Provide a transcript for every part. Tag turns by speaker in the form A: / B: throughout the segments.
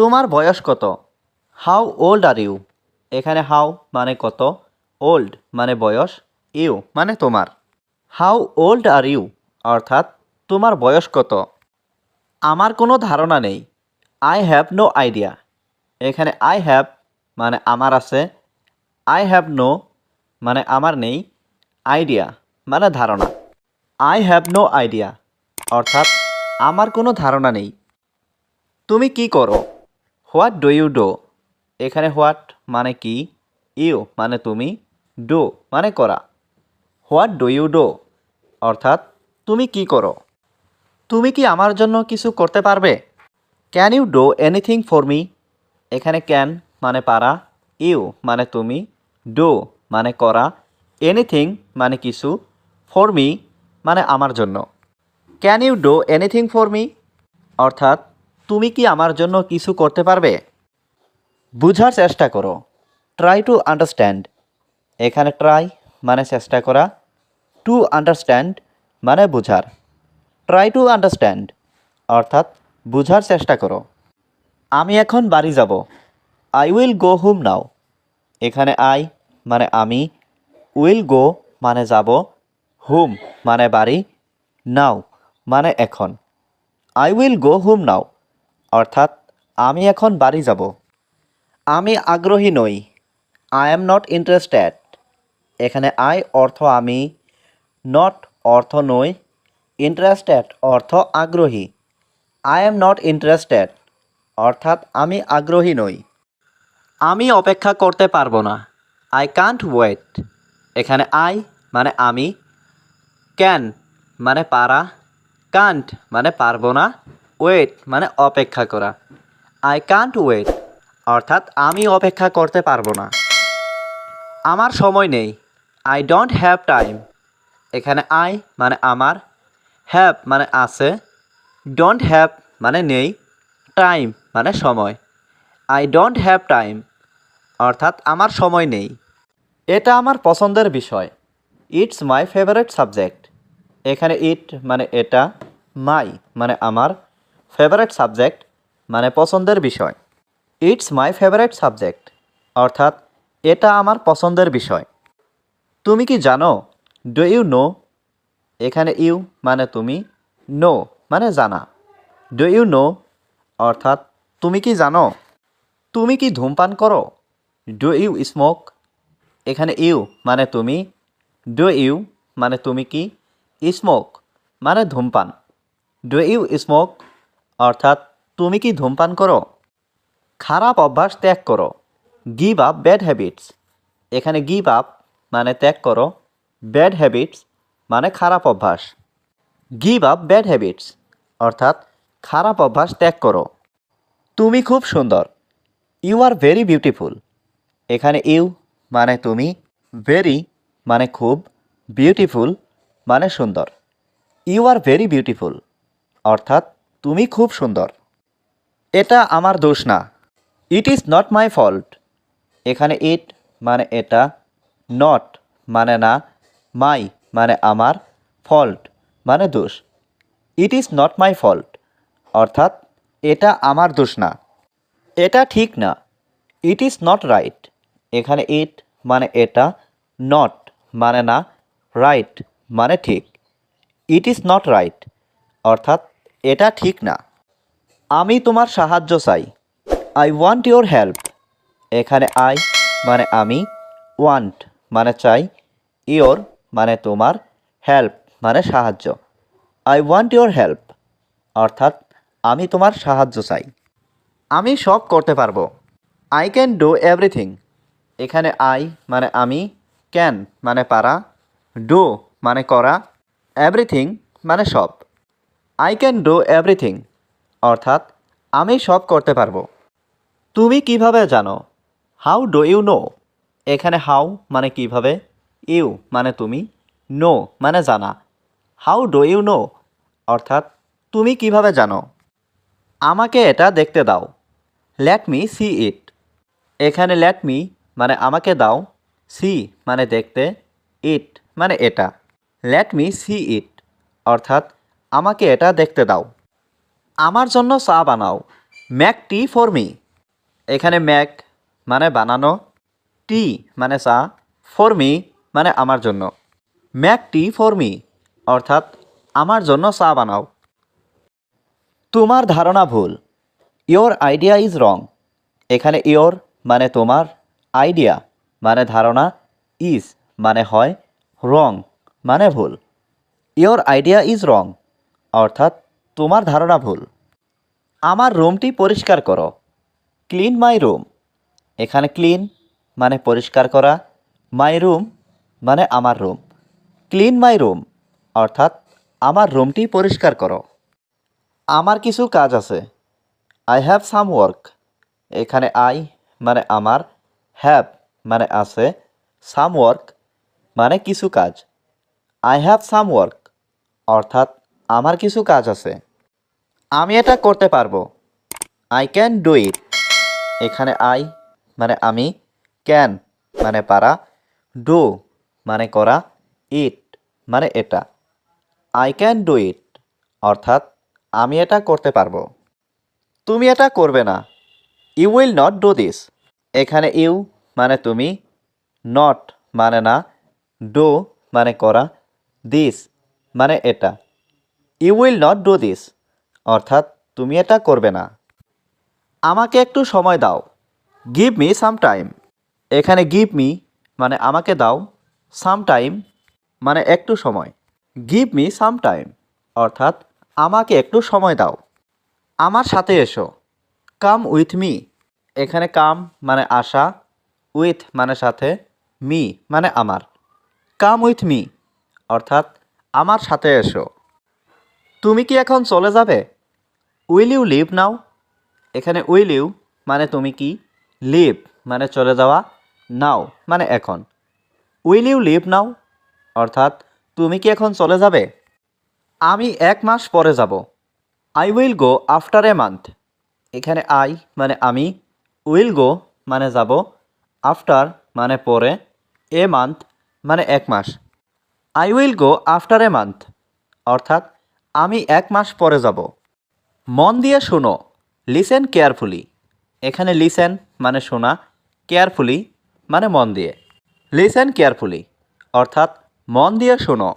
A: তোমার বয়স কত? হাউ ওল্ড আর ইউ এখানে হাউ মানে কত? ওল্ড মানে বয়স। ইউ মানে তোমার। হাউ ওল্ড আর ইউ অর্থাৎ তোমার বয়স কত? আমার কোনো ধারণা নেই। আই হ্যাভ নো আইডিয়া এখানে আই হ্যাভ মানে আমার আছে। আই হ্যাভ নো মানে আমার নেই। আইডিয়া মানে ধারণা। আই হ্যাভ নো আইডিয়া অর্থাৎ আমার কোনো ধারণা নেই। তুমি কি করো? What do you do? এখানে হোয়াট মানে কি? ইউ মানে তুমি? ডো মানে করা। What do you do? অর্থাৎ তুমি কি করো? তুমি কি আমার জন্য কিছু করতে পারবে? Can you do anything for me? এখানে ক্যান মানে পারা, ইউ মানে তুমি, ডো মানে করা, এনিথিং মানে কিছু, ফর মি মানে আমার জন্য। Can you do anything for me? অর্থাৎ তুমি কি আমার জন্য কিছু করতে পারবে? বুঝার চেষ্টা করো। ট্রাই টু আন্ডারস্ট্যান্ড এখানে ট্রাই মানে চেষ্টা করা। টু আন্ডারস্ট্যান্ড মানে বুঝার। ট্রাই টু আন্ডারস্ট্যান্ড অর্থাৎ বুঝার চেষ্টা করো। আমি এখন বাড়ি যাব। I will go home now এখানে আই মানে আমি। উইল গো মানে যাব। হোম মানে বাড়ি। নাও মানে এখন। I will go home now অর্থাৎ, আমি এখন বাড়ি যাব। আমি আগ্রহী নই। আই এম নট ইন্টারেস্টেড এখানে আই অর্থ আমি নট অর্থ নই। ইন্টারেস্টেড অর্থ আগ্রহী। আই এম নট ইন্টারেস্টেড অর্থাৎ, আমি আগ্রহী নই। আমি অপেক্ষা করতে পারব না। আই কান্ট ওয়েট এখানে আই মানে আমি। ক্যান মানে পারা। কান্ট মানে পারব না। ওয়েট মানে অপেক্ষা করা। আই কান্ট ওয়েট অর্থাৎ আমি অপেক্ষা করতে পারব না। আমার সময় নেই। আই ডোন্ট হ্যাভ টাইম এখানে আই মানে আমার হ্যাভ মানে আছে। ডোন্ট হ্যাভ মানে নেই। টাইম মানে সময়। আই ডোন্ট হ্যাভ টাইম অর্থাৎ আমার সময় নেই। এটা আমার পছন্দের বিষয়। ইটস মাই ফেভারিট সাবজেক্ট এখানে ইট মানে এটা মাই মানে আমার। ফেভারিট সাবজেক্ট মানে পছন্দের বিষয়। ইটস মাই ফেভারিট সাবজেক্ট অর্থাৎ এটা আমার পছন্দের বিষয়। তুমি কি জানো ডু ইউ নো এখানে ইউ মানে তুমি নো মানে জানা। ডু ইউ নো অর্থাৎ তুমি কি জানো? তুমি কি ধূমপান করো? ডু ইউ স্মোক এখানে ইউ মানে তুমি ডু ইউ মানে তুমি কি স্মোক মানে ধূমপান। ডু ইউ স্মোক অর্থাৎ তুমি কি ধূমপান করো? খারাপ অভ্যাস ত্যাগ করো। গিভ আপ ব্যাড হ্যাবিটস এখানে গিভ আপ মানে ত্যাগ করো। ব্যাড হ্যাবিটস মানে খারাপ অভ্যাস। গিভ আপ ব্যাড হ্যাবিটস অর্থাৎ খারাপ অভ্যাস ত্যাগ করো। তুমি খুব সুন্দর। ইউ আর ভেরি বিউটিফুল এখানে ইউ মানে তুমি। ভেরি মানে খুব। বিউটিফুল মানে সুন্দর। ইউ আর ভেরি বিউটিফুল অর্থাৎ তুমি খুব সুন্দর। এটা আমার দোষ না। It is not my fault এখানে ইট মানে এটা নট মানে না মাই মানে আমার ফল্ট মানে দোষ। It is not my fault অর্থাৎ এটা আমার দোষ না। এটা ঠিক না। ইট ইজ নট রাইট এখানে ইট মানে এটা নট মানে না রাইট মানে ঠিক। ইট ইজ নট রাইট অর্থাৎ এটা ঠিক না। আমি তোমার সাহায্য চাই। আই ওয়ান্ট ইউর হেল্প এখানে আই মানে আমি ওয়ান্ট মানে চাই ইয়োর মানে তোমার হেল্প মানে সাহায্য। আই ওয়ান্ট ইউর হেল্প অর্থাৎ আমি তোমার সাহায্য চাই। আমি সব করতে পারব। আই ক্যান ডু এভরিথিং এখানে আই মানে আমি ক্যান মানে পারা ডু মানে করা এভরিথিং মানে সব। আই ক্যান ডু এভরিথিং অর্থাৎ আমি সব করতে পারব। তুমি কীভাবে জানো? হাউ ডু ইউ নো এখানে হাউ মানে কীভাবে? ইউ মানে তুমি। নো মানে জানা। হাউ ডু ইউ নো অর্থাৎ তুমি কীভাবে জানো? আমাকে এটা দেখতে দাও। লেট মি সি ইট এখানে লেট মি মানে আমাকে দাও। সি মানে দেখতে। ইট মানে এটা। লেট মি সি ইট অর্থাৎ আমাকে এটা দেখতে দাও। আমার জন্য চা বানাও। Make tea for me. এখানে ম্যাক মানে বানানো, টি মানে চা, ফর মি মানে আমার জন্য। ম্যাক টি ফর মি, অর্থাৎ আমার জন্য চা বানাও। তোমার ধারণা ভুল। Your idea is wrong. এখানে ইয়োর মানে তোমার, আইডিয়া মানে ধারণা, ইজ মানে হয় রং মানে ভুল। Your idea is wrong. অর্থাৎ তোমার ধারণা ভুল। আমার রুমটি পরিষ্কার করো। Clean my room. এখানে ক্লিন মানে পরিষ্কার করা। মাই রুম মানে আমার রুম। ক্লিন মাই রুম অর্থাৎ আমার রুমটি পরিষ্কার করো। আমার কিছু কাজ আছে। আই হ্যাভ সাম ওয়ার্ক এখানে আই মানে আমার। হ্যাভ মানে আছে। সাম ওয়ার্ক মানে কিছু কাজ। আই হ্যাভ সাম ওয়ার্ক অর্থাৎ আমার কিছু কাজ আছে। আমি এটা করতে পারব। আই ক্যান ডু ইট এখানে আই মানে আমি ক্যান মানে পারা ডু মানে করা ইট মানে এটা। আই ক্যান ডু ইট অর্থাৎ আমি এটা করতে পারব। তুমি এটা করবে না। You will not do this এখানে ইউ মানে তুমি নট মানে না ডু মানে করা দিস মানে এটা। You will not do this অর্থাৎ, তুমি এটা করবে না। আমাকে একটু সময় দাও। গিভ মি সাম টাইম এখানে গিভ মি মানে আমাকে দাও। সাম টাইম মানে একটু সময়। গিভ মি সাম টাইম অর্থাৎ, আমাকে একটু সময় দাও। আমার সাথে এসো। কাম উইথ মি এখানে কাম মানে আসা। উইথ মানে সাথে। মি মানে আমার। কাম উইথ মি অর্থাৎ, আমার সাথে এসো। তুমি কি এখন চলে যাবে? উইল ইউ লিভ নাও এখানে উইল ইউ মানে তুমি কি? লিভ মানে চলে যাওয়া নাও মানে এখন। উইল ইউ লিভ নাও অর্থাৎ, তুমি কি এখন চলে যাবে? আমি এক মাস পরে যাব। I will go after a month এখানে আই মানে আমি উইল গো মানে যাব আফটার মানে পরে এ মান্থ মানে এক মাস। I will go after a month অর্থাৎ আমি এক মাস পরে যাব। মন দিয়ে শোনো লিসেন কেয়ারফুলি এখানে লিসেন মানে শোনা কেয়ারফুলি মানে মন দিয়ে। লিসেন কেয়ারফুলি অর্থাৎ মন দিয়ে শোনো।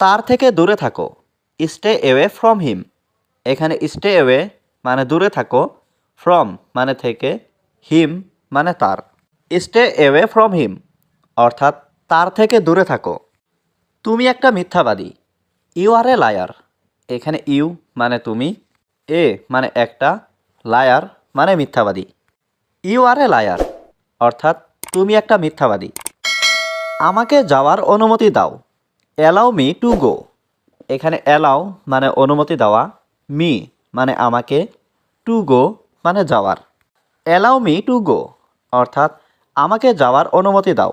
A: তার থেকে দূরে থাকো স্টে এওয়ে ফ্রম হিম এখানে স্টে এওয়ে মানে দূরে থাকো ফ্রম মানে থেকে হিম মানে তার। স্টে এওয়ে ফ্রম হিম অর্থাৎ তার থেকে দূরে থাকো। তুমি একটা মিথ্যাবাদী। You are a liar. এখানে ইউ মানে তুমি, এ মানে একটা, লায়ার মানে মিথ্যাবাদী। ইউ আর এ লায়ার, অর্থাৎ তুমি একটা মিথ্যাবাদী। আমাকে যাওয়ার অনুমতি দাও। Allow me to go. এখানে অ্যালাউ মানে অনুমতি দেওয়া, মি মানে আমাকে, টু গো মানে যাওয়ার। অ্যালাউ মি টু গো, অর্থাৎ আমাকে যাওয়ার অনুমতি দাও।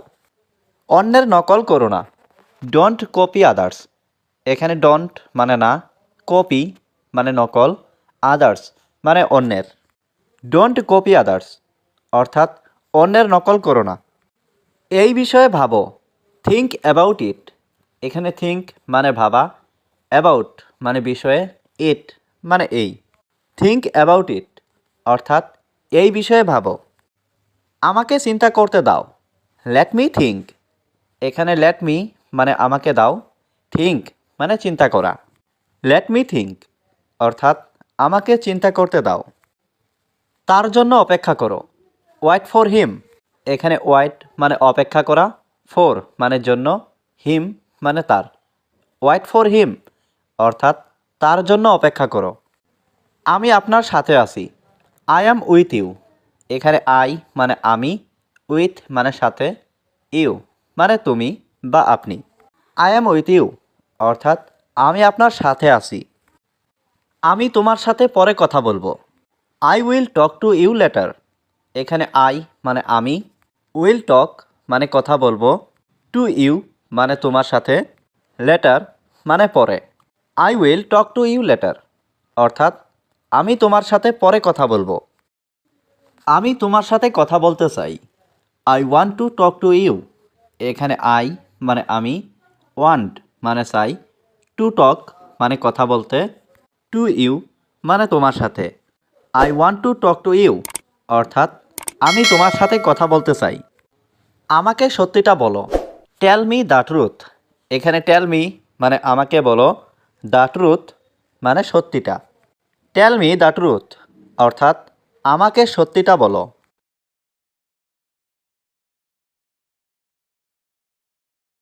A: অন্যের নকল করো না। Don't copy others. এখানে ডন্ট মানে না কপি মানে নকল আদার্স মানে অন্যের। ডোন্ট কপি আদার্স অর্থাৎ অন্যের নকল করো না। এই বিষয়ে ভাবো থিঙ্ক অ্যাবাউট ইট এখানে থিঙ্ক মানে ভাবা অ্যাবাউট মানে বিষয়ে ইট মানে এই। থিঙ্ক অ্যাবাউট ইট অর্থাৎ এই বিষয়ে ভাবো। আমাকে চিন্তা করতে দাও। লেট মি থিঙ্ক এখানে লেট মি মানে আমাকে দাও। থিঙ্ক মানে চিন্তা করা। লেট মি থিঙ্ক অর্থাৎ আমাকে চিন্তা করতে দাও। তার জন্য অপেক্ষা করো। ওয়াইট ফর হিম এখানে ওয়াইট মানে অপেক্ষা করা। ফর মানে জন্য হিম মানে তার। ওয়াইট ফর হিম অর্থাৎ তার জন্য অপেক্ষা করো। আমি আপনার সাথে আছি। আই অ্যাম উইথ ইউ এখানে আই মানে আমি উইথ মানে সাথে ইউ মানে তুমি বা আপনি। আই অ্যাম উইথ ইউ অর্থাৎ আমি আপনার সাথে আছি। আমি তোমার সাথে পরে কথা বলব। I will talk to you later এখানে আই মানে আমি। উইল টক মানে কথা বলব। টু ইউ মানে তোমার সাথে। লেটার মানে পরে। I will talk to you later অর্থাৎ আমি তোমার সাথে পরে কথা বলব। আমি তোমার সাথে কথা বলতে চাই। I want to talk to you এখানে আই মানে আমি। ওয়ান্ট মানে চাই। টু টক মানে কথা বলতে। টু ইউ মানে তোমার সাথে। I want to talk to you অর্থাৎ আমি তোমার সাথে কথা বলতে চাই। আমাকে সত্যিটা বলো। টেল মি দ্য ট্রুথ এখানে টেল মি মানে আমাকে বলো দ্য ট্রুথ মানে সত্যিটা। টেল মি দ্য ট্রুথ অর্থাৎ আমাকে সত্যিটা বলো।